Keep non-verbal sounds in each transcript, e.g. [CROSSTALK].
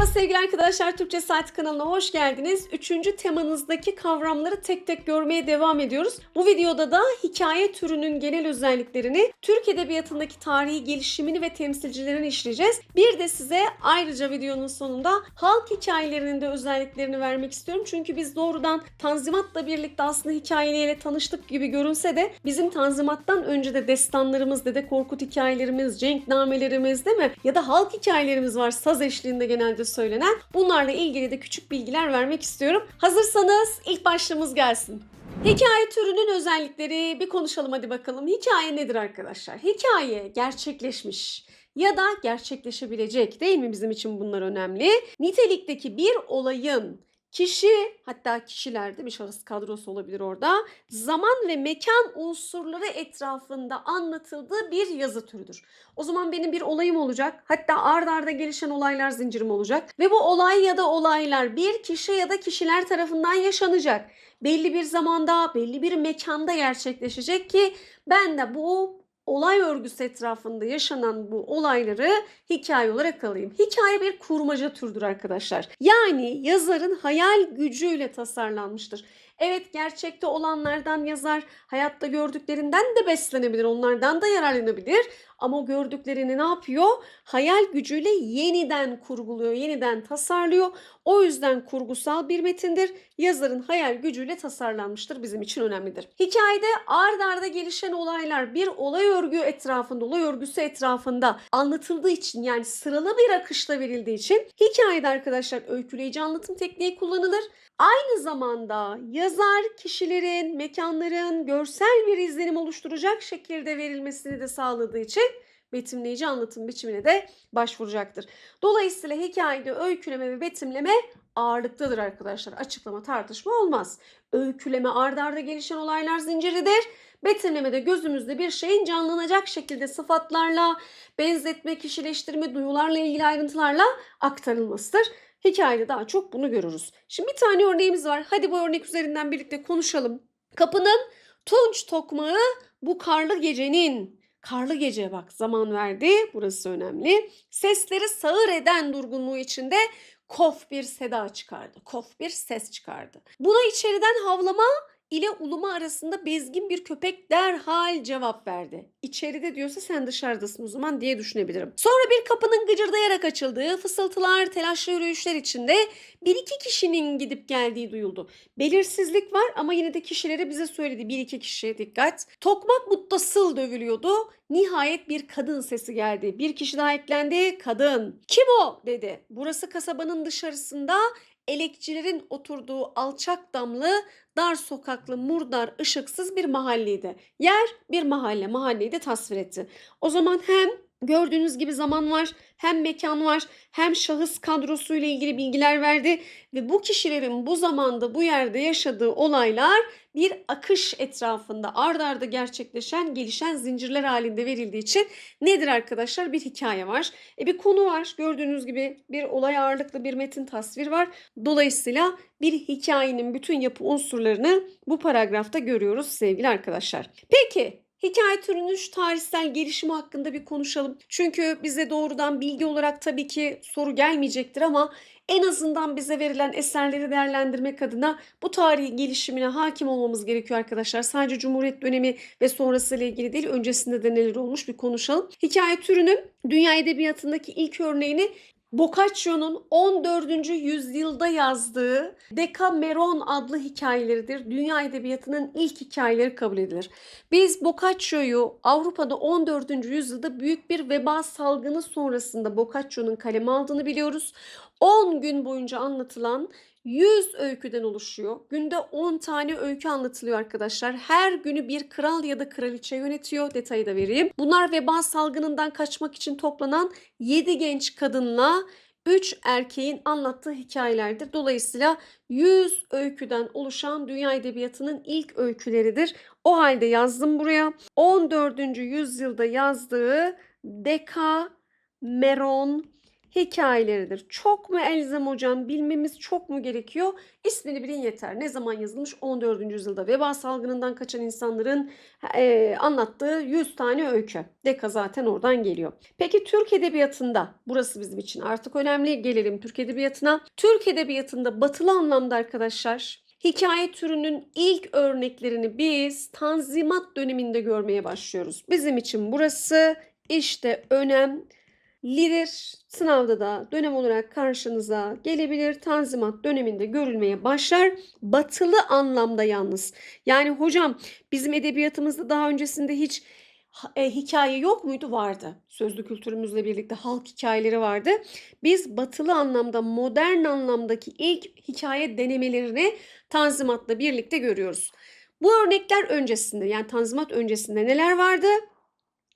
Merhaba sevgili arkadaşlar, Türkçe Saat kanalına hoş geldiniz. Üçüncü temanızdaki kavramları tek tek görmeye devam ediyoruz. Bu videoda da hikaye türünün genel özelliklerini, Türk Edebiyatı'ndaki tarihi gelişimini ve temsilcilerini işleyeceğiz. Bir de size ayrıca videonun sonunda halk hikayelerinin de özelliklerini vermek istiyorum. Çünkü biz doğrudan Tanzimat'la birlikte aslında hikayeleriyle tanıştık gibi görünse de bizim Tanzimat'tan önce de destanlarımız, Dede Korkut hikayelerimiz, cenknamelerimiz değil mi? Ya da halk hikayelerimiz var saz eşliğinde genelde söylenen. Bunlarla ilgili de küçük bilgiler vermek istiyorum. Hazırsanız ilk başlığımız gelsin. Hikaye türünün özellikleri bir konuşalım hadi bakalım. Hikaye nedir arkadaşlar? Hikaye gerçekleşmiş ya da gerçekleşebilecek değil mi bizim için bunlar önemli? Nitelikteki bir olayın kişi hatta kişilerde bir şahıs kadrosu olabilir orada zaman ve mekan unsurları etrafında anlatıldığı bir yazı türüdür. O zaman benim bir olayım olacak. Hatta ard arda gelişen olaylar zincirim olacak. Ve bu olay ya da olaylar bir kişi ya da kişiler tarafından yaşanacak. Belli bir zamanda, belli bir mekanda gerçekleşecek ki ben de bu olay örgüsü etrafında yaşanan bu olayları hikaye olarak alayım. Hikaye bir kurmaca türdür arkadaşlar. Yani yazarın hayal gücüyle tasarlanmıştır. Evet gerçekte olanlardan yazar hayatta gördüklerinden de beslenebilir, onlardan da yararlanabilir. Ama o gördüklerini ne yapıyor? Hayal gücüyle yeniden kurguluyor, yeniden tasarlıyor. O yüzden kurgusal bir metindir. Yazarın hayal gücüyle tasarlanmıştır. Bizim için önemlidir. Hikayede ard arda gelişen olaylar bir olay örgü etrafında, olay örgüsü etrafında anlatıldığı için yani sıralı bir akışla verildiği için hikayede arkadaşlar öyküleyici anlatım tekniği kullanılır. Aynı zamanda yazar kişilerin, mekanların görsel bir izlenim oluşturacak şekilde verilmesini de sağladığı için betimleyici anlatım biçimine de başvuracaktır. Dolayısıyla hikayede öyküleme ve betimleme ağırlıktadır arkadaşlar. Açıklama tartışma olmaz. Öyküleme ardarda arda gelişen olaylar zinciridir. Betimlemede gözümüzde bir şeyin canlanacak şekilde sıfatlarla, benzetme, kişileştirme, duyularla ilgili ayrıntılarla aktarılmasıdır. Hikayede daha çok bunu görürüz. Şimdi bir tane örneğimiz var. Hadi bu örnek üzerinden birlikte konuşalım. Kapının tunç tokmağı bu karlı gecenin Karlı gece bak zaman verdi. Burası önemli. Sesleri sağır eden durgunluğu içinde kof bir seda çıkardı. Kof bir ses çıkardı. Buna içeriden havlama ile uluma arasında bezgin bir köpek derhal cevap verdi. İçeride diyorsa sen dışarıdasın o zaman diye düşünebilirim. Sonra bir kapının gıcırdayarak açıldığı, fısıltılar, telaşlı yürüyüşler içinde bir iki kişinin gidip geldiği duyuldu. Belirsizlik var ama yine de kişileri bize söyledi. Bir iki kişiye dikkat. Tokmak muttasıl dövülüyordu. Nihayet bir kadın sesi geldi. Bir kişi daha eklendi. Kadın. Kim o? dedi. Burası kasabanın dışarısında elekçilerin oturduğu alçak damlı, dar sokaklı, murdar, ışıksız bir mahalleydi. Yer bir mahalle, mahalleyi de tasvir etti. O zaman hem gördüğünüz gibi zaman var, hem mekan var, hem şahıs kadrosuyla ilgili bilgiler verdi ve bu kişilerin bu zamanda bu yerde yaşadığı olaylar bir akış etrafında ard arda gerçekleşen, gelişen zincirler halinde verildiği için nedir arkadaşlar? Bir hikaye var. E bir konu var. Gördüğünüz gibi bir olay ağırlıklı bir metin tasvir var. Dolayısıyla bir hikayenin bütün yapı unsurlarını bu paragrafta görüyoruz sevgili arkadaşlar. Peki Hikaye türünün şu tarihsel gelişimi hakkında bir konuşalım. Çünkü bize doğrudan bilgi olarak tabii ki soru gelmeyecektir ama en azından bize verilen eserleri değerlendirmek adına bu tarihi gelişimine hakim olmamız gerekiyor arkadaşlar. Sadece Cumhuriyet dönemi ve sonrası ile ilgili değil, öncesinde de neler olmuş bir konuşalım. Hikaye türünün dünya edebiyatındaki ilk örneğini Boccaccio'nun 14. yüzyılda yazdığı Decameron adlı hikayeleridir. Dünya edebiyatının ilk hikayeleri kabul edilir. Biz Boccaccio'yu Avrupa'da 14. yüzyılda büyük bir veba salgını sonrasında Boccaccio'nun kaleme aldığını biliyoruz. 10 gün boyunca anlatılan 100 öyküden oluşuyor. Günde 10 tane öykü anlatılıyor arkadaşlar. Her günü bir kral ya da kraliçe yönetiyor. Detayı da vereyim. Bunlar veba salgınından kaçmak için toplanan 7 genç kadınla 3 erkeğin anlattığı hikayelerdir. Dolayısıyla 100 öyküden oluşan dünya edebiyatının ilk öyküleridir. O halde yazdım buraya. 14. yüzyılda yazdığı Decameron hikayeleridir. Çok mu elzem hocam? Bilmemiz çok mu gerekiyor? İsmini bilin yeter. Ne zaman yazılmış? 14. yüzyılda veba salgınından kaçan insanların e, anlattığı 100 tane öykü. Deka zaten oradan geliyor. Peki Türk Edebiyatı'nda, burası bizim için artık önemli. Gelelim Türk Edebiyatı'na. Türk Edebiyatı'nda batılı anlamda arkadaşlar hikaye türünün ilk örneklerini biz Tanzimat döneminde görmeye başlıyoruz. Bizim için burası işte önemlidir. Sınavda da dönem olarak karşınıza gelebilir. Tanzimat döneminde görülmeye başlar. Batılı anlamda yalnız. Yani hocam bizim edebiyatımızda daha öncesinde hiç e, hikaye yok muydu? Vardı. Sözlü kültürümüzle birlikte halk hikayeleri vardı. Biz batılı anlamda, modern anlamdaki ilk hikaye denemelerini Tanzimat'la birlikte görüyoruz. Bu örnekler öncesinde yani Tanzimat öncesinde neler vardı?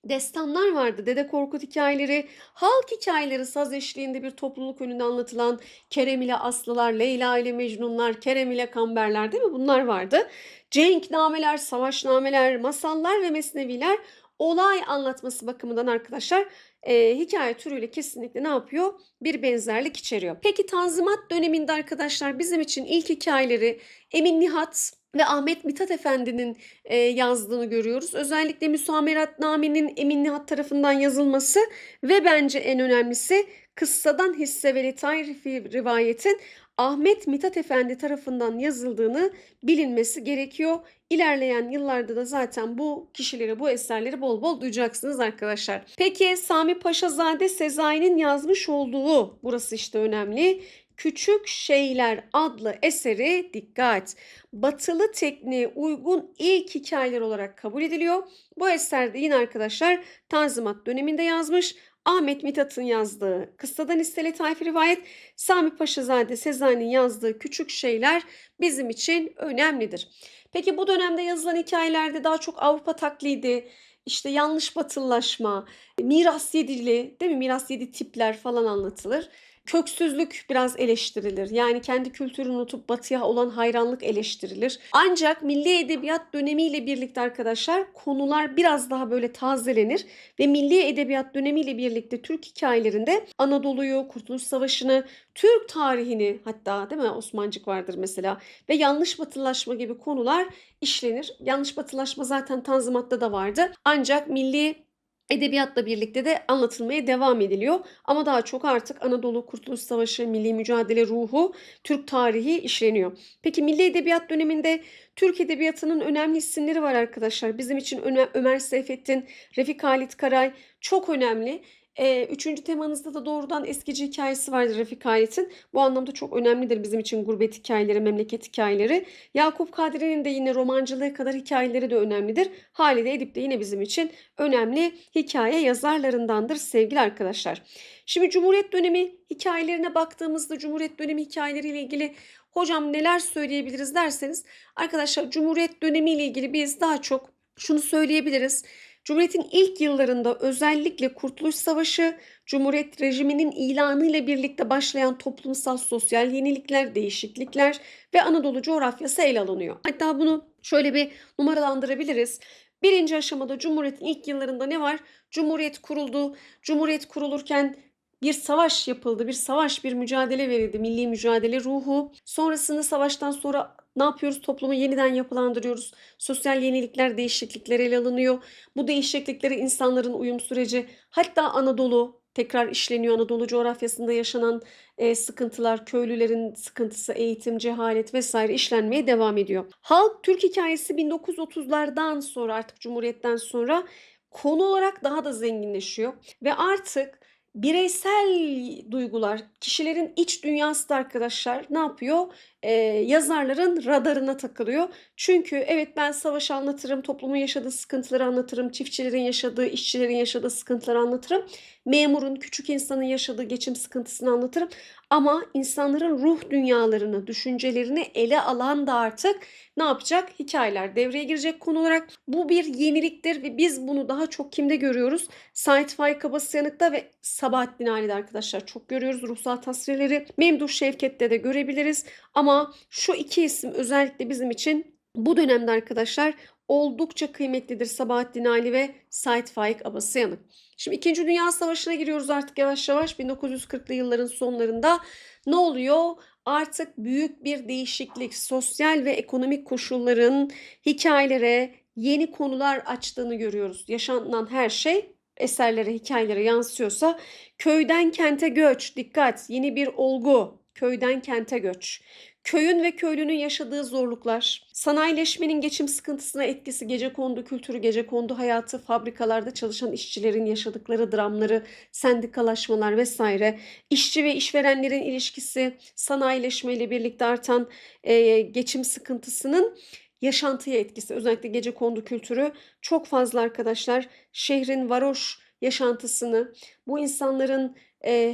Destanlar vardı. Dede Korkut hikayeleri, halk hikayeleri saz eşliğinde bir topluluk önünde anlatılan Kerem ile Aslılar, Leyla ile Mecnunlar, Kerem ile Kamberler değil mi? Bunlar vardı. Cenknameler, savaşnameler, masallar ve mesneviler olay anlatması bakımından arkadaşlar e, hikaye türüyle kesinlikle ne yapıyor? Bir benzerlik içeriyor. Peki Tanzimat döneminde arkadaşlar bizim için ilk hikayeleri Emin Nihat ve Ahmet Mithat Efendi'nin e, yazdığını görüyoruz. Özellikle Müsameratname'nin Emin Nihat tarafından yazılması ve bence en önemlisi kıssadan hisse ve tarifi rivayetin Ahmet Mithat Efendi tarafından yazıldığını bilinmesi gerekiyor. İlerleyen yıllarda da zaten bu kişileri, bu eserleri bol bol duyacaksınız arkadaşlar. Peki Sami Paşazade Sezai'nin yazmış olduğu, burası işte önemli. Küçük Şeyler adlı eseri dikkat. Batılı tekniğe uygun ilk hikayeler olarak kabul ediliyor. Bu eserde yine arkadaşlar Tanzimat döneminde yazmış. Ahmet Mithat'ın yazdığı Kıssadan İstele Tayfi Rivayet, Sami Paşazade Sezai'nin yazdığı Küçük Şeyler bizim için önemlidir. Peki bu dönemde yazılan hikayelerde daha çok Avrupa taklidi, işte yanlış batıllaşma, miras yedili, değil mi? Miras yedi tipler falan anlatılır. Köksüzlük biraz eleştirilir. Yani kendi kültürünü unutup batıya olan hayranlık eleştirilir. Ancak milli edebiyat dönemiyle birlikte arkadaşlar konular biraz daha böyle tazelenir ve milli edebiyat dönemiyle birlikte Türk hikayelerinde Anadolu'yu, Kurtuluş Savaşı'nı, Türk tarihini hatta değil mi Osmancık vardır mesela ve yanlış batılılaşma gibi konular işlenir. Yanlış batılılaşma zaten Tanzimat'ta da vardı. Ancak milli edebiyatla birlikte de anlatılmaya devam ediliyor. Ama daha çok artık Anadolu Kurtuluş Savaşı, milli mücadele ruhu, Türk tarihi işleniyor. Peki milli edebiyat döneminde Türk edebiyatının önemli isimleri var arkadaşlar. Bizim için Ömer Seyfettin, Refik Halit Karay çok önemli. E, üçüncü temanızda da doğrudan eskici hikayesi vardır Refik Halit'in. Bu anlamda çok önemlidir bizim için gurbet hikayeleri, memleket hikayeleri. Yakup Kadri'nin de yine romancılığı kadar hikayeleri de önemlidir. Halide Edip de yine bizim için önemli hikaye yazarlarındandır sevgili arkadaşlar. Şimdi Cumhuriyet dönemi hikayelerine baktığımızda Cumhuriyet dönemi hikayeleriyle ilgili hocam neler söyleyebiliriz derseniz arkadaşlar Cumhuriyet dönemi ile ilgili biz daha çok şunu söyleyebiliriz. Cumhuriyet'in ilk yıllarında özellikle Kurtuluş Savaşı, Cumhuriyet rejiminin ilanıyla birlikte başlayan toplumsal sosyal yenilikler, değişiklikler ve Anadolu coğrafyası ele alınıyor. Hatta bunu şöyle bir numaralandırabiliriz. Birinci aşamada Cumhuriyet'in ilk yıllarında ne var? Cumhuriyet kuruldu. Cumhuriyet kurulurken bir savaş yapıldı, bir savaş, bir mücadele verildi, milli mücadele ruhu. Sonrasında savaştan sonra ne yapıyoruz? Toplumu yeniden yapılandırıyoruz. Sosyal yenilikler, değişiklikler ele alınıyor. Bu değişikliklere insanların uyum süreci, hatta Anadolu tekrar işleniyor. Anadolu coğrafyasında yaşanan e, sıkıntılar, köylülerin sıkıntısı, eğitim, cehalet vesaire işlenmeye devam ediyor. Halk Türk hikayesi 1930'lardan sonra artık Cumhuriyet'ten sonra konu olarak daha da zenginleşiyor ve artık bireysel duygular, kişilerin iç dünyası da arkadaşlar ne yapıyor? Ee, yazarların radarına takılıyor. Çünkü evet ben savaş anlatırım, toplumun yaşadığı sıkıntıları anlatırım, çiftçilerin yaşadığı, işçilerin yaşadığı sıkıntıları anlatırım. Memurun, küçük insanın yaşadığı geçim sıkıntısını anlatırım. Ama insanların ruh dünyalarını, düşüncelerini ele alan da artık ne yapacak? Hikayeler devreye girecek konu olarak. Bu bir yeniliktir ve biz bunu daha çok kimde görüyoruz? Sait Faik Abasyanık'ta ve Sabahattin Ali'de arkadaşlar çok görüyoruz. Ruhsal tasvirleri Memduh Şevket'te de görebiliriz. Ama şu iki isim özellikle bizim için bu dönemde arkadaşlar oldukça kıymetlidir Sabahattin Ali ve Sait Faik Abasyanık. Şimdi 2. Dünya Savaşı'na giriyoruz artık yavaş yavaş 1940'lı yılların sonlarında. Ne oluyor? Artık büyük bir değişiklik, sosyal ve ekonomik koşulların hikayelere yeni konular açtığını görüyoruz. Yaşanan her şey eserlere, hikayelere yansıyorsa köyden kente göç, dikkat, yeni bir olgu, köyden kente göç. Köyün ve köylünün yaşadığı zorluklar, sanayileşmenin geçim sıkıntısına etkisi, gecekondu kültürü, gecekondu hayatı, fabrikalarda çalışan işçilerin yaşadıkları dramları, sendikalaşmalar vesaire, işçi ve işverenlerin ilişkisi, sanayileşmeyle birlikte artan e, geçim sıkıntısının yaşantıya etkisi. Özellikle gecekondu kültürü çok fazla arkadaşlar. Şehrin varoş yaşantısını, bu insanların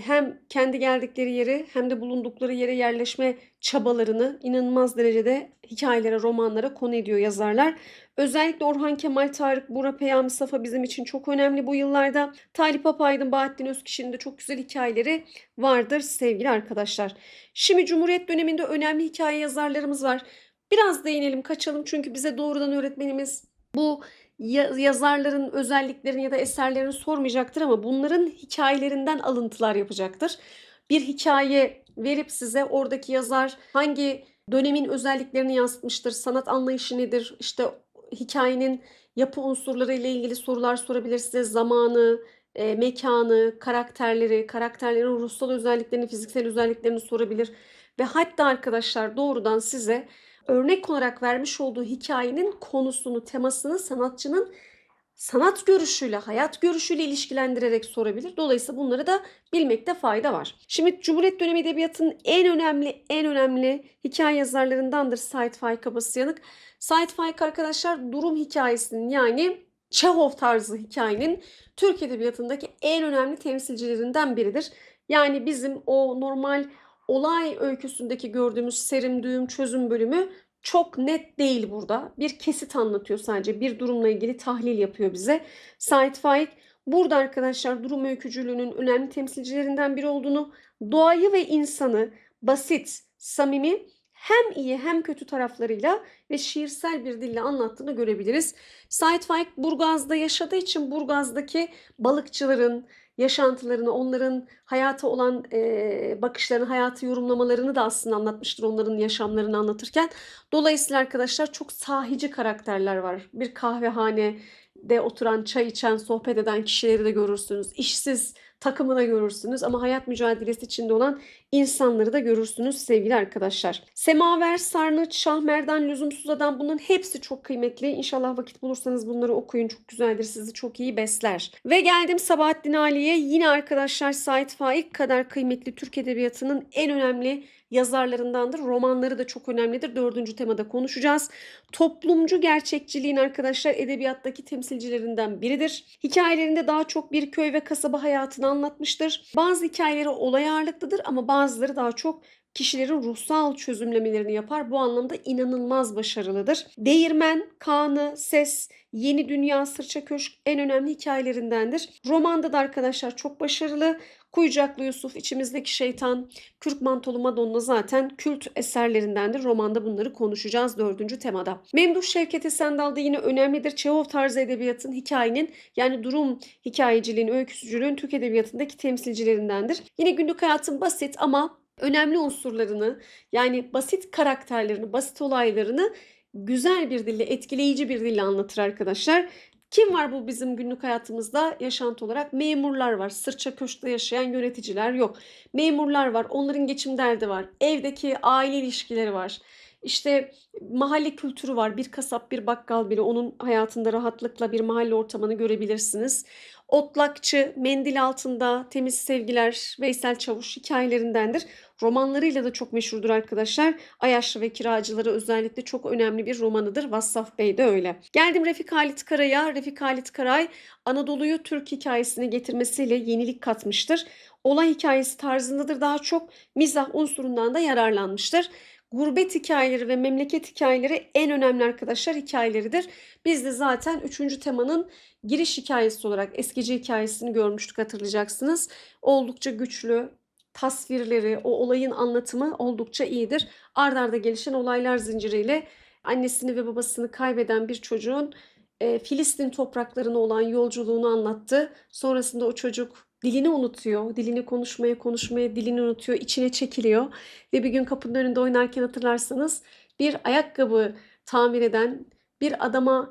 hem kendi geldikleri yeri hem de bulundukları yere yerleşme çabalarını inanılmaz derecede hikayelere, romanlara konu ediyor yazarlar. Özellikle Orhan Kemal, Tarık, Bura Peyami Safa bizim için çok önemli bu yıllarda. Talip Apaydın, Bahattin Özkişi'nin de çok güzel hikayeleri vardır sevgili arkadaşlar. Şimdi Cumhuriyet döneminde önemli hikaye yazarlarımız var. Biraz değinelim, kaçalım çünkü bize doğrudan öğretmenimiz bu yazarların özelliklerini ya da eserlerini sormayacaktır ama bunların hikayelerinden alıntılar yapacaktır. Bir hikaye verip size oradaki yazar hangi dönemin özelliklerini yansıtmıştır, sanat anlayışı nedir, işte hikayenin yapı unsurları ile ilgili sorular sorabilir size, zamanı, e, mekanı, karakterleri, karakterlerin ruhsal özelliklerini, fiziksel özelliklerini sorabilir ve hatta arkadaşlar doğrudan size örnek olarak vermiş olduğu hikayenin konusunu, temasını sanatçının sanat görüşüyle, hayat görüşüyle ilişkilendirerek sorabilir. Dolayısıyla bunları da bilmekte fayda var. Şimdi Cumhuriyet dönemi edebiyatının en önemli, en önemli hikaye yazarlarındandır Sait Faik Abasıyanık. Sait Faik arkadaşlar durum hikayesinin yani Çehov tarzı hikayenin Türk edebiyatındaki en önemli temsilcilerinden biridir. Yani bizim o normal olay öyküsündeki gördüğümüz serim, düğüm, çözüm bölümü çok net değil burada. Bir kesit anlatıyor sadece. Bir durumla ilgili tahlil yapıyor bize. Sait Faik burada arkadaşlar durum öykücülüğünün önemli temsilcilerinden biri olduğunu, doğayı ve insanı basit, samimi hem iyi hem kötü taraflarıyla ve şiirsel bir dille anlattığını görebiliriz. Sait Faik Burgaz'da yaşadığı için Burgaz'daki balıkçıların, yaşantılarını, onların hayata olan e, bakışlarını, hayatı yorumlamalarını da aslında anlatmıştır onların yaşamlarını anlatırken. Dolayısıyla arkadaşlar çok sahici karakterler var. Bir kahvehane de oturan, çay içen, sohbet eden kişileri de görürsünüz. İşsiz takımına görürsünüz ama hayat mücadelesi içinde olan insanları da görürsünüz sevgili arkadaşlar. Semaver, Sarnıç, Şahmerdan, Lüzumsuz Adam bunların hepsi çok kıymetli. İnşallah vakit bulursanız bunları okuyun. Çok güzeldir. Sizi çok iyi besler. Ve geldim Sabahattin Ali'ye. Yine arkadaşlar Sait Faik kadar kıymetli Türk Edebiyatı'nın en önemli yazarlarındandır. Romanları da çok önemlidir. Dördüncü temada konuşacağız. Toplumcu gerçekçiliğin arkadaşlar edebiyattaki temsilcilerinden biridir. Hikayelerinde daha çok bir köy ve kasaba hayatını anlatmıştır. Bazı hikayeleri olay ağırlıklıdır ama bazıları daha çok kişilerin ruhsal çözümlemelerini yapar. Bu anlamda inanılmaz başarılıdır. Değirmen, Kaan'ı, Ses, Yeni Dünya, Sırça Köşk en önemli hikayelerindendir. Romanda da arkadaşlar çok başarılı. Kuyucaklı Yusuf, içimizdeki şeytan, Kürk Mantolu Madonna zaten kült eserlerindendir. Romanda bunları konuşacağız dördüncü temada. Memduh Şevket Esendal da yine önemlidir. Çehov tarzı edebiyatın hikayenin yani durum hikayeciliğin, öyküsücülüğün Türk edebiyatındaki temsilcilerindendir. Yine günlük hayatın basit ama önemli unsurlarını yani basit karakterlerini, basit olaylarını güzel bir dille, etkileyici bir dille anlatır arkadaşlar. Kim var bu bizim günlük hayatımızda yaşantı olarak? Memurlar var. Sırça köşkte yaşayan yöneticiler yok. Memurlar var. Onların geçim derdi var. Evdeki aile ilişkileri var. İşte mahalle kültürü var. Bir kasap, bir bakkal biri onun hayatında rahatlıkla bir mahalle ortamını görebilirsiniz. Otlakçı, Mendil Altında, Temiz Sevgiler, Veysel Çavuş hikayelerindendir. Romanlarıyla da çok meşhurdur arkadaşlar. Ayaşlı ve Kiracıları özellikle çok önemli bir romanıdır. Vassaf Bey de öyle. Geldim Refik Halit Karay'a. Refik Halit Karay Anadolu'yu Türk hikayesine getirmesiyle yenilik katmıştır. Olay hikayesi tarzındadır daha çok mizah unsurundan da yararlanmıştır. Gurbet hikayeleri ve memleket hikayeleri en önemli arkadaşlar hikayeleridir. Biz de zaten 3. temanın giriş hikayesi olarak eskici hikayesini görmüştük hatırlayacaksınız. Oldukça güçlü, tasvirleri, o olayın anlatımı oldukça iyidir. Ard arda gelişen olaylar zinciriyle annesini ve babasını kaybeden bir çocuğun e, Filistin topraklarına olan yolculuğunu anlattı. Sonrasında o çocuk dilini unutuyor. Dilini konuşmaya konuşmaya dilini unutuyor. içine çekiliyor. Ve bir gün kapının önünde oynarken hatırlarsanız bir ayakkabı tamir eden bir adama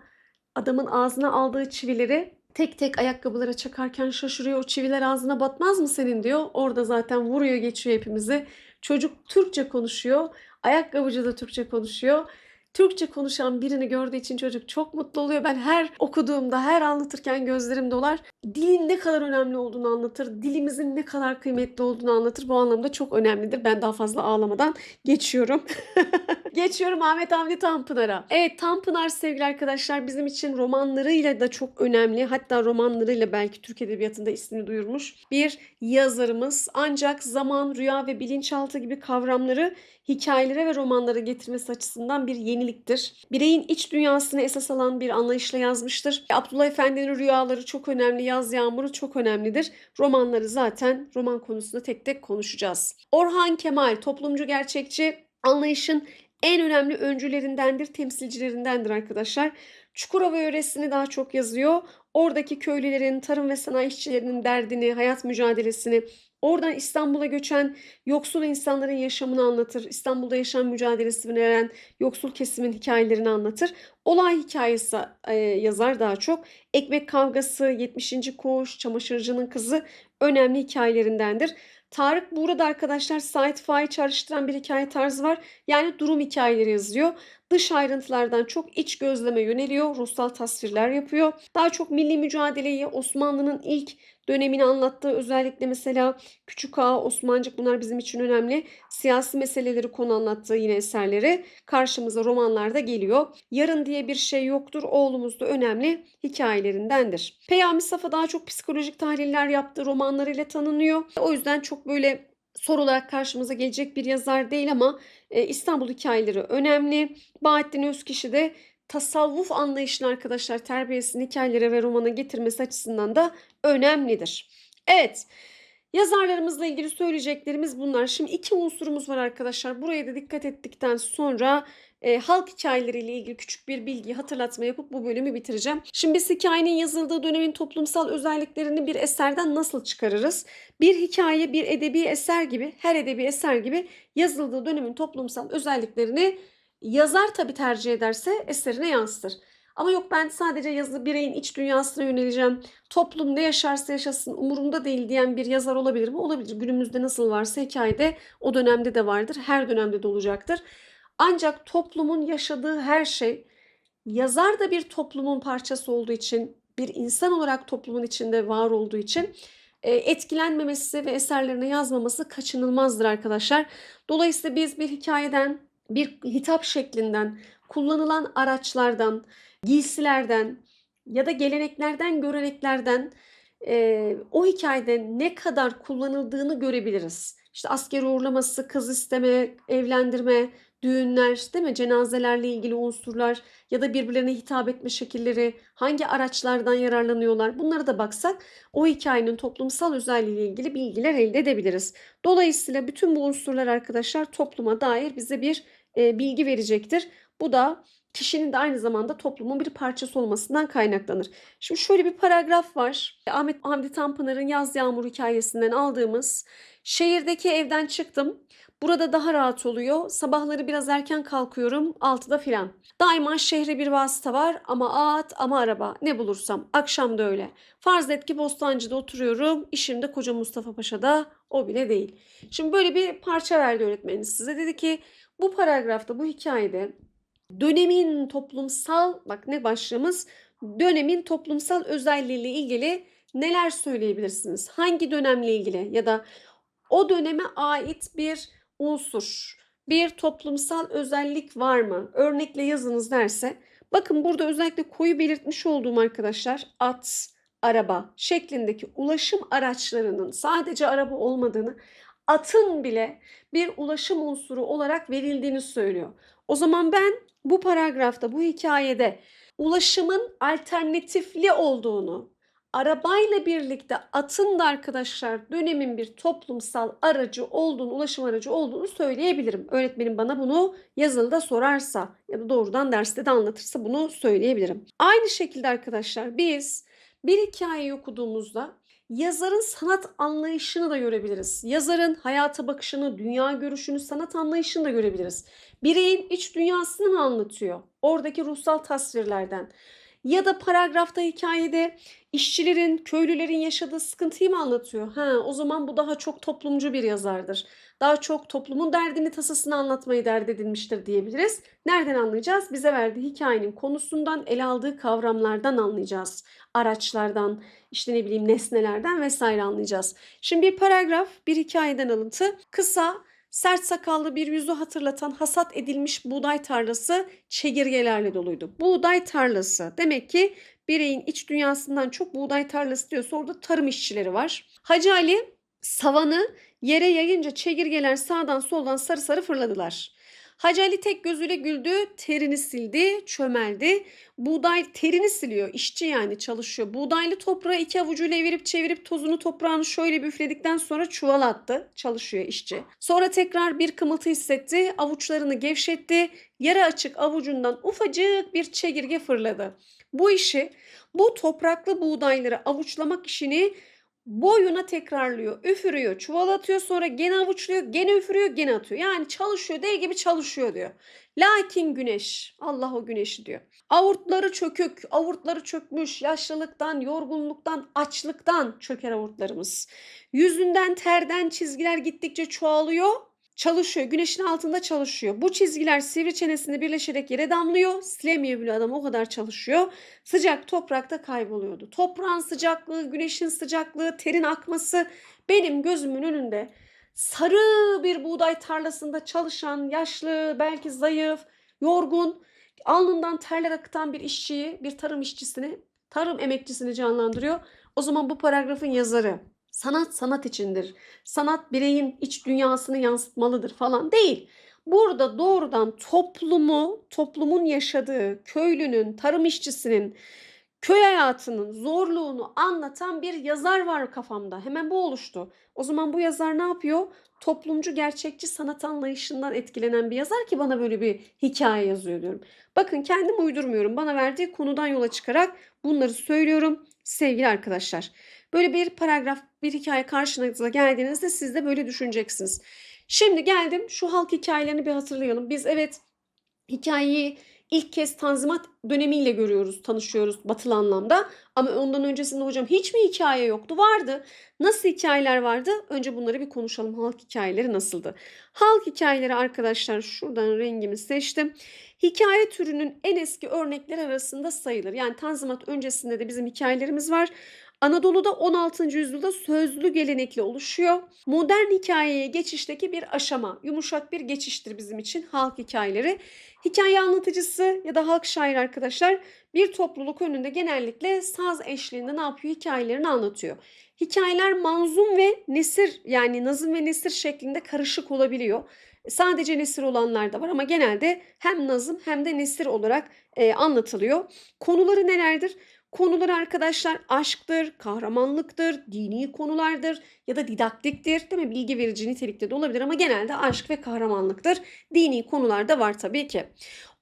adamın ağzına aldığı çivileri tek tek ayakkabılara çakarken şaşırıyor. O çiviler ağzına batmaz mı senin diyor. Orada zaten vuruyor geçiyor hepimizi. Çocuk Türkçe konuşuyor. Ayakkabıcı da Türkçe konuşuyor. Türkçe konuşan birini gördüğü için çocuk çok mutlu oluyor. Ben her okuduğumda, her anlatırken gözlerim dolar. Dilin ne kadar önemli olduğunu anlatır. Dilimizin ne kadar kıymetli olduğunu anlatır. Bu anlamda çok önemlidir. Ben daha fazla ağlamadan geçiyorum. [LAUGHS] geçiyorum Ahmet Hamdi Tanpınar'a. Evet Tanpınar sevgili arkadaşlar bizim için romanlarıyla da çok önemli. Hatta romanlarıyla belki Türk Edebiyatı'nda ismini duyurmuş bir yazarımız. Ancak zaman, rüya ve bilinçaltı gibi kavramları hikayelere ve romanlara getirmesi açısından bir yeniliktir. Bireyin iç dünyasını esas alan bir anlayışla yazmıştır. Abdullah Efendi'nin rüyaları çok önemli, Yaz Yağmuru çok önemlidir. Romanları zaten roman konusunda tek tek konuşacağız. Orhan Kemal toplumcu gerçekçi anlayışın en önemli öncülerindendir, temsilcilerindendir arkadaşlar. Çukurova yöresini daha çok yazıyor. Oradaki köylülerin, tarım ve sanayi işçilerinin derdini, hayat mücadelesini, oradan İstanbul'a göçen yoksul insanların yaşamını anlatır. İstanbul'da yaşam mücadelesini veren yoksul kesimin hikayelerini anlatır. Olay hikayesi e, yazar daha çok. Ekmek kavgası, 70. koğuş, çamaşırcının kızı önemli hikayelerindendir. Tarık burada arkadaşlar Sait Faik'i çağrıştıran bir hikaye tarzı var. Yani durum hikayeleri yazıyor. Dış ayrıntılardan çok iç gözleme yöneliyor. Ruhsal tasvirler yapıyor. Daha çok milli mücadeleyi Osmanlı'nın ilk dönemini anlattığı özellikle mesela Küçük Ağa, Osmancık bunlar bizim için önemli. Siyasi meseleleri konu anlattığı yine eserleri karşımıza romanlarda geliyor. Yarın diye bir şey yoktur. Oğlumuz da önemli hikayelerindendir. Peyami Safa daha çok psikolojik tahliller yaptığı romanlarıyla tanınıyor. O yüzden çok böyle soru olarak karşımıza gelecek bir yazar değil ama e, İstanbul hikayeleri önemli. Bahattin Özkişi de tasavvuf anlayışını arkadaşlar terbiyesini hikayelere ve romana getirmesi açısından da önemlidir. Evet. Yazarlarımızla ilgili söyleyeceklerimiz bunlar. Şimdi iki unsurumuz var arkadaşlar. Buraya da dikkat ettikten sonra e, halk hikayeleriyle ilgili küçük bir bilgi hatırlatma yapıp bu bölümü bitireceğim. Şimdi biz hikayenin yazıldığı dönemin toplumsal özelliklerini bir eserden nasıl çıkarırız? Bir hikaye bir edebi eser gibi, her edebi eser gibi yazıldığı dönemin toplumsal özelliklerini yazar tabii tercih ederse eserine yansıtır. Ama yok ben sadece yazılı bireyin iç dünyasına yöneleceğim. Toplum ne yaşarsa yaşasın umurumda değil diyen bir yazar olabilir mi? Olabilir. Günümüzde nasıl varsa hikayede o dönemde de vardır. Her dönemde de olacaktır. Ancak toplumun yaşadığı her şey yazar da bir toplumun parçası olduğu için, bir insan olarak toplumun içinde var olduğu için e, etkilenmemesi ve eserlerine yazmaması kaçınılmazdır arkadaşlar. Dolayısıyla biz bir hikayeden, bir hitap şeklinden, kullanılan araçlardan, giysilerden ya da geleneklerden, göreneklerden e, o hikayede ne kadar kullanıldığını görebiliriz. İşte asker uğurlaması, kız isteme, evlendirme, düğünler, değil mi? Cenazelerle ilgili unsurlar ya da birbirlerine hitap etme şekilleri, hangi araçlardan yararlanıyorlar bunlara da baksak o hikayenin toplumsal özelliğiyle ilgili bilgiler elde edebiliriz. Dolayısıyla bütün bu unsurlar arkadaşlar topluma dair bize bir e, bilgi verecektir. Bu da kişinin de aynı zamanda toplumun bir parçası olmasından kaynaklanır. Şimdi şöyle bir paragraf var. Ahmet Hamdi Tanpınar'ın Yaz Yağmur hikayesinden aldığımız şehirdeki evden çıktım. Burada daha rahat oluyor. Sabahları biraz erken kalkıyorum. 6'da filan. Daima şehre bir vasıta var ama at ama araba ne bulursam. Akşam da öyle. Farz et ki Bostancı'da oturuyorum. İşim de Koca Mustafa Paşa'da o bile değil. Şimdi böyle bir parça verdi öğretmeniniz size. Dedi ki bu paragrafta bu hikayede dönemin toplumsal bak ne başlığımız dönemin toplumsal özelliğiyle ilgili neler söyleyebilirsiniz? Hangi dönemle ilgili ya da o döneme ait bir unsur, bir toplumsal özellik var mı? Örnekle yazınız derse bakın burada özellikle koyu belirtmiş olduğum arkadaşlar at, araba şeklindeki ulaşım araçlarının sadece araba olmadığını atın bile bir ulaşım unsuru olarak verildiğini söylüyor. O zaman ben bu paragrafta, bu hikayede ulaşımın alternatifli olduğunu, arabayla birlikte atın da arkadaşlar dönemin bir toplumsal aracı olduğunu, ulaşım aracı olduğunu söyleyebilirim. Öğretmenim bana bunu yazılıda sorarsa ya da doğrudan derste de anlatırsa bunu söyleyebilirim. Aynı şekilde arkadaşlar biz bir hikayeyi okuduğumuzda yazarın sanat anlayışını da görebiliriz. Yazarın hayata bakışını, dünya görüşünü, sanat anlayışını da görebiliriz. Bireyin iç dünyasını anlatıyor? Oradaki ruhsal tasvirlerden. Ya da paragrafta hikayede işçilerin, köylülerin yaşadığı sıkıntıyı mı anlatıyor? Ha, o zaman bu daha çok toplumcu bir yazardır. Daha çok toplumun derdini, tasasını anlatmayı dert edinmiştir diyebiliriz. Nereden anlayacağız? Bize verdiği hikayenin konusundan, ele aldığı kavramlardan anlayacağız. Araçlardan, işte ne bileyim nesnelerden vesaire anlayacağız. Şimdi bir paragraf, bir hikayeden alıntı. Kısa, sert sakallı bir yüzü hatırlatan hasat edilmiş buğday tarlası çekirgelerle doluydu. Buğday tarlası demek ki bireyin iç dünyasından çok buğday tarlası diyorsa orada tarım işçileri var. Hacı Ali savanı yere yayınca çekirgeler sağdan soldan sarı sarı fırladılar. Hacı Ali tek gözüyle güldü, terini sildi, çömeldi. Buğday terini siliyor, işçi yani çalışıyor. Buğdaylı toprağı iki avucuyla evirip çevirip tozunu toprağını şöyle bir üfledikten sonra çuvala attı. Çalışıyor işçi. Sonra tekrar bir kımıltı hissetti, avuçlarını gevşetti. Yarı açık avucundan ufacık bir çekirge fırladı. Bu işi, bu topraklı buğdayları avuçlamak işini boyuna tekrarlıyor. Üfürüyor, çuvala atıyor sonra gene avuçluyor, gene üfürüyor, gene atıyor. Yani çalışıyor, değil gibi çalışıyor diyor. Lakin güneş, Allah o güneşi diyor. Avurtları çökük, avurtları çökmüş, yaşlılıktan, yorgunluktan, açlıktan çöker avurtlarımız. Yüzünden terden çizgiler gittikçe çoğalıyor. Çalışıyor, güneşin altında çalışıyor. Bu çizgiler sivri çenesinde birleşerek yere damlıyor. Silemiyor bile adam o kadar çalışıyor. Sıcak toprakta kayboluyordu. Toprağın sıcaklığı, güneşin sıcaklığı, terin akması benim gözümün önünde sarı bir buğday tarlasında çalışan, yaşlı, belki zayıf, yorgun, alnından terler akıtan bir işçiyi, bir tarım işçisini, tarım emekçisini canlandırıyor. O zaman bu paragrafın yazarı sanat sanat içindir. Sanat bireyin iç dünyasını yansıtmalıdır falan değil. Burada doğrudan toplumu, toplumun yaşadığı, köylünün, tarım işçisinin, köy hayatının zorluğunu anlatan bir yazar var kafamda. Hemen bu oluştu. O zaman bu yazar ne yapıyor? Toplumcu gerçekçi sanat anlayışından etkilenen bir yazar ki bana böyle bir hikaye yazıyor diyorum. Bakın kendim uydurmuyorum. Bana verdiği konudan yola çıkarak bunları söylüyorum sevgili arkadaşlar. Böyle bir paragraf, bir hikaye karşınıza geldiğinizde siz de böyle düşüneceksiniz. Şimdi geldim şu halk hikayelerini bir hatırlayalım. Biz evet hikayeyi ilk kez Tanzimat dönemiyle görüyoruz, tanışıyoruz batılı anlamda. Ama ondan öncesinde hocam hiç mi hikaye yoktu? Vardı. Nasıl hikayeler vardı? Önce bunları bir konuşalım. Halk hikayeleri nasıldı? Halk hikayeleri arkadaşlar şuradan rengimi seçtim. Hikaye türünün en eski örnekleri arasında sayılır. Yani Tanzimat öncesinde de bizim hikayelerimiz var. Anadolu'da 16. yüzyılda sözlü gelenekle oluşuyor. Modern hikayeye geçişteki bir aşama, yumuşak bir geçiştir bizim için halk hikayeleri. Hikaye anlatıcısı ya da halk şair arkadaşlar bir topluluk önünde genellikle saz eşliğinde ne yapıyor? Hikayelerini anlatıyor. Hikayeler manzum ve nesir yani nazım ve nesir şeklinde karışık olabiliyor. Sadece nesir olanlar da var ama genelde hem nazım hem de nesir olarak e, anlatılıyor. Konuları nelerdir? Konuları arkadaşlar aşktır, kahramanlıktır, dini konulardır ya da didaktiktir. Değil mi? Bilgi verici nitelikte de olabilir ama genelde aşk ve kahramanlıktır. Dini konular da var tabii ki.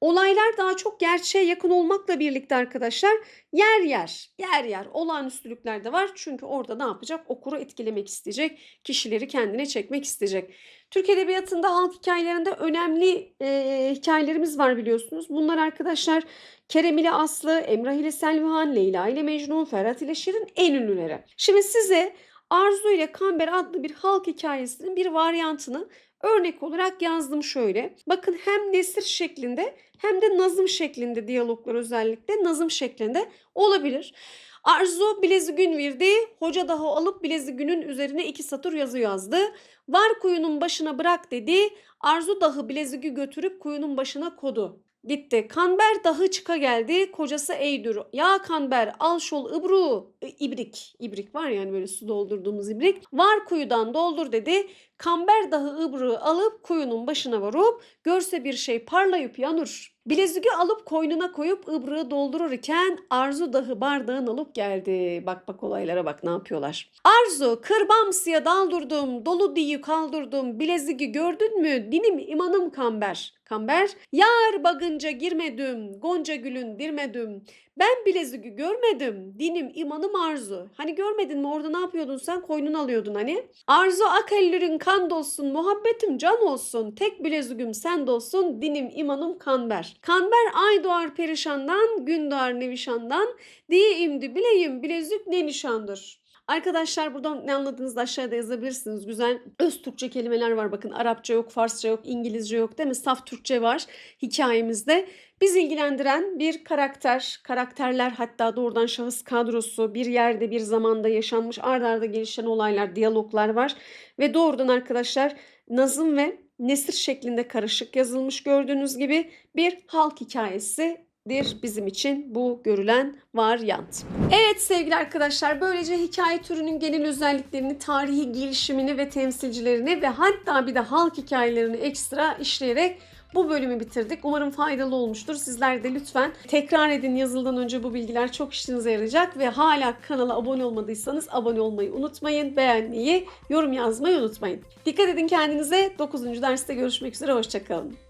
Olaylar daha çok gerçeğe yakın olmakla birlikte arkadaşlar yer yer, yer yer olağanüstülükler de var. Çünkü orada ne yapacak? Okuru etkilemek isteyecek, kişileri kendine çekmek isteyecek. Türk Edebiyatı'nda halk hikayelerinde önemli e, hikayelerimiz var biliyorsunuz. Bunlar arkadaşlar Kerem ile Aslı, Emrah ile Selvihan, Leyla ile Mecnun, Ferhat ile Şirin en ünlüleri. Şimdi size Arzu ile Kamber adlı bir halk hikayesinin bir varyantını örnek olarak yazdım şöyle. Bakın hem nesir şeklinde hem de nazım şeklinde diyaloglar özellikle nazım şeklinde olabilir. Arzu bilezigün verdi. Hoca daha alıp bilezigünün üzerine iki satır yazı yazdı. Var kuyunun başına bırak dedi. Arzu dağı bilezigi götürüp kuyunun başına kodu. Gitti. Kanber dağı çıka geldi. Kocası Eydür. Ya Kanber al şol ıbru. E, ibrik. İbrik var yani böyle su doldurduğumuz ibrik. Var kuyudan doldur dedi. Kamber dağı ıbrığı alıp kuyunun başına vurup görse bir şey parlayıp yanır. Bileziği alıp koynuna koyup ıbrığı doldurur iken Arzu dağı bardağın alıp geldi. Bak bak olaylara bak ne yapıyorlar. Arzu kırbamsıya daldırdım, dolu diyi kaldırdım, bileziği gördün mü? Dinim imanım kamber. Kamber, yar bagınca girmedim, gonca gülün dirmedim. Ben bileziği görmedim, dinim imanım arzu. Hani görmedin mi orada ne yapıyordun sen? Koynunu alıyordun hani. Arzu akellerin kan dolsun, muhabbetim can olsun. Tek bileziğim sen dolsun, dinim imanım kanber. Kanber ay doğar perişandan, gün doğar nevişandan. Diye imdi bileyim bilezik ne nişandır. Arkadaşlar buradan ne anladığınızı aşağıda yazabilirsiniz. Güzel öz Türkçe kelimeler var. Bakın Arapça yok, Farsça yok, İngilizce yok değil mi? Saf Türkçe var hikayemizde. Biz ilgilendiren bir karakter, karakterler hatta doğrudan şahıs kadrosu, bir yerde bir zamanda yaşanmış ardarda arda gelişen olaylar, diyaloglar var. Ve doğrudan arkadaşlar nazım ve nesir şeklinde karışık yazılmış gördüğünüz gibi bir halk hikayesi dir bizim için bu görülen varyant. Evet sevgili arkadaşlar böylece hikaye türünün genel özelliklerini, tarihi gelişimini ve temsilcilerini ve hatta bir de halk hikayelerini ekstra işleyerek bu bölümü bitirdik. Umarım faydalı olmuştur. Sizler de lütfen tekrar edin yazıldan önce bu bilgiler çok işinize yarayacak ve hala kanala abone olmadıysanız abone olmayı unutmayın. Beğenmeyi, yorum yazmayı unutmayın. Dikkat edin kendinize. 9. derste görüşmek üzere. Hoşçakalın.